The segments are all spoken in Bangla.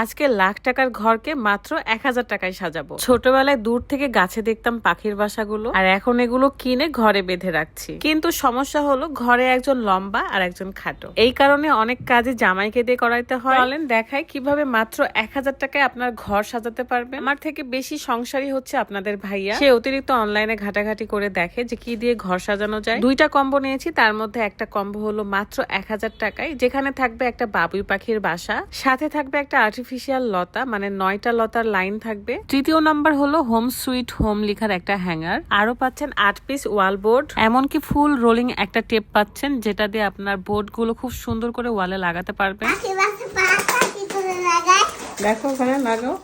আজকে লাখ টাকার ঘরকে মাত্র এক হাজার টাকায় সাজাবো। ছোটবেলায় দূর থেকে গাছে দেখতাম পাখির বাসাগুলো, আর এখন এগুলো কিনে ঘরে বেঁধে রাখছি। কিন্তু সমস্যা হলো ঘরে একজন লম্বা আর একজন খাটো। এই কারণে অনেক কাজে জামাইকে দিয়ে করাইতে হয়। বলেন দেখায় কীভাবে মাত্র এক হাজার টাকায় আপনার ঘর সাজাতে পারবে আমার থেকে বেশি সংসারী হচ্ছে আপনাদের ভাইয়া। সে অতিরিক্ত অনলাইনে ঘাটাঘাটি করে দেখে যে কি দিয়ে ঘর সাজানো যায়। দুইটা কম্বো নিয়েছি, তার মধ্যে একটা কম্বো হলো মাত্র এক হাজার টাকায়, যেখানে থাকবে একটা বাবুই পাখির বাসা, সাথে থাকবে একটা আর্টিফিশিয়াল লতা মানে নয়টা লতার লাইন থাকবে। তৃতীয় নাম্বার হলো হোম সুইট হোম লেখার একটা হ্যাঙ্গার আরও পাচ্ছেন আট পিস ওয়াল বোর্ড এমনকি ফুল রোলিং একটা টেপ পাচ্ছেন যেটা দিয়ে আপনার বোর্ডগুলো খুব সুন্দর করে ওয়ালে লাগাতে পারবেন। লাগাই? দেখো ওখানে লাগাও।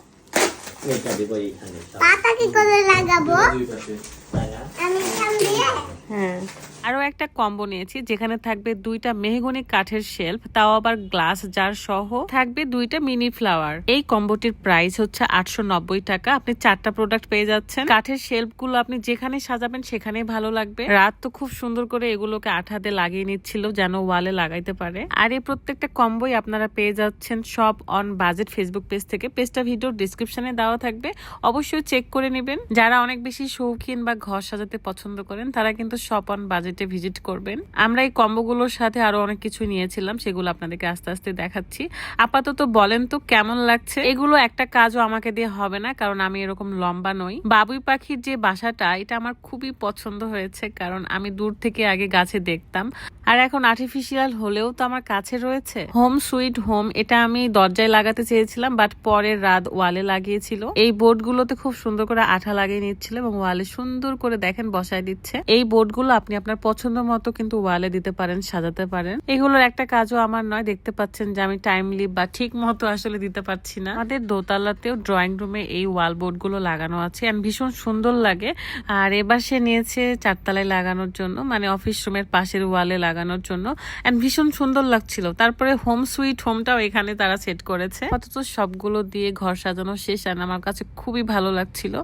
পাতা কি করে লাগাবো দুই পাশে লাগা আমি এখান দিয়ে হ্যাঁ আরও একটা কম্বো নিয়েছি, যেখানে থাকবে দুইটা মেহগনি কাঠের শেলফ তাও আবার গ্লাস জার সহ থাকবে দুইটা মিনি ফ্লাওয়ার এই কম্বোটির প্রাইস হচ্ছে আটশো নব্বই টাকা। আপনি চারটা প্রোডাক্ট পেয়ে যাচ্ছেন। কাঠের শেলফগুলো আপনি যেখানে সাজাবেন সেখানে ভালো লাগবে। রাত তো খুব সুন্দর করে এগুলোকে আঠাতে লাগিয়ে নিচ্ছিল, যেন ওয়ালে লাগাইতে পারে। আর এই প্রত্যেকটা কম্বোই আপনারা পেয়ে যাচ্ছেন সব অন বাজেট ফেসবুক পেজ থেকে। পেজটা ভিডিও ডিসক্রিপশনে দেওয়া থাকবে। অবশ্যই চেক করে নেবেন। যারা অনেক বেশি শৌখিন বা ঘর সাজাতে পছন্দ করেন, তারা কিন্তু সব অন বাজেটে ভিজিট করবেন। আমরা এই কম্বোগুলোর সাথে আরও অনেক কিছু নিয়েছিলাম, সেগুলো আপনাদেরকে আস্তে আস্তে দেখাচ্ছি। আপাতত বলেন তো, কেমন লাগছে? এগুলো একটা কাজও আমাকে দিয়ে হবে না, কারণ আমি এরকম লম্বা নই। বাবুই পাখির যে বাসাটা, এটা আমার খুবই পছন্দ হয়েছে, কারণ আমি দূর থেকে আগে গাছে দেখতাম। আর এখন আর্টিফিশিয়াল হলেও তো আমার কাছে রয়েছে। হোম সুইট হোম এটা আমি দরজায় লাগাতে চেয়েছিলাম বাট পরের রাত ওয়ালে লাগিয়েছিল। এই বোর্ড গুলোতে খুব সুন্দর করে আঠা লাগিয়ে নিচ্ছিল এবং ওয়ালে সুন্দর করে দেখেন বসায় দিচ্ছে। এই বোর্ডগুলো আপনি আপনার পছন্দ মতো কিন্তু ওয়ালে দিতে পারেন, সাজাতে পারেন। এগুলোর একটা কাজও আমার নয়, দেখতে পাচ্ছেন যে আমি টাইমলি বা ঠিক মতো আসলে দিতে পারছি না। আমাদের দোতলাতেও ড্রয়িং রুমে এই ওয়াল বোর্ডগুলো লাগানো আছে and ভীষণ সুন্দর লাগে। আর এবার সে নিয়েছে চারতলায় লাগানোর জন্য মানে অফিস রুমের পাশের ওয়ালে লাগানোর জন্য। এন্ড ভীষণ সুন্দর লাগছিল। তারপরে হোম সুইট হোমটাও এখানে তারা সেট করেছে। অথচ সবগুলো দিয়ে ঘর সাজানো শেষ আর আমার কাছে খুবই ভালো লাগছিল।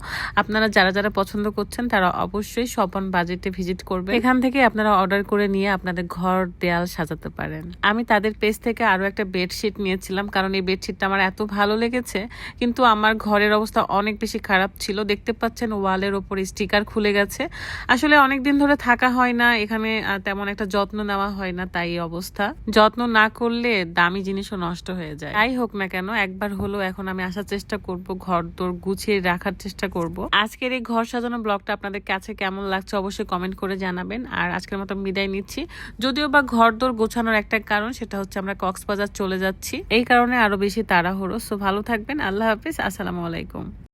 আপনারা যারা যারা পছন্দ করছেন, তারা অবশ্যই সপন বাজেটে ভিজিট করবে এখান থেকে আপনারা অর্ডার করে নিয়ে আপনাদের ঘর দেয়াল সাজাতে পারেন। আমি তাদের পেজ থেকে আরও একটা বেডশিট নিয়েছিলাম, কারণ এই বেডশিটটা আমার এত ভালো লেগেছে, কিন্তু আমার ঘরের অবস্থা অনেক বেশি খারাপ ছিল। দেখতে পাচ্ছেন ওয়ালের ওপর স্টিকার খুলে গেছে। আসলে অনেক দিন ধরে থাকা হয় না, এখানে তেমন একটা যত্ন নেওয়া হয় না, তাই অবস্থা। যত্ন না করলে দামি জিনিসও নষ্ট হয়ে যায়। তাই হোক না কেন, একবার হলো এখন আমি আসার চেষ্টা করব ঘর দোর গুছিয়ে রাখার চেষ্টা করব। আজকের এই ঘর সাজানো ব্লগটা আপনাদের কাছে কেমন লাগছে অবশ্যই কমেন্ট করে জানাবেন। আর আজকের মতো বিদায় নিচ্ছি। যদিও বা ঘর দোর গোছানোর একটা কারণ, সেটা হচ্ছে আমরা কক্সবাজার চলে যাচ্ছি। এই কারণে আরও বেশি তাড়াহুড়ো। সো ভালো থাকবেন। আল্লাহ হাফিজ। আসসালামু আলাইকুম।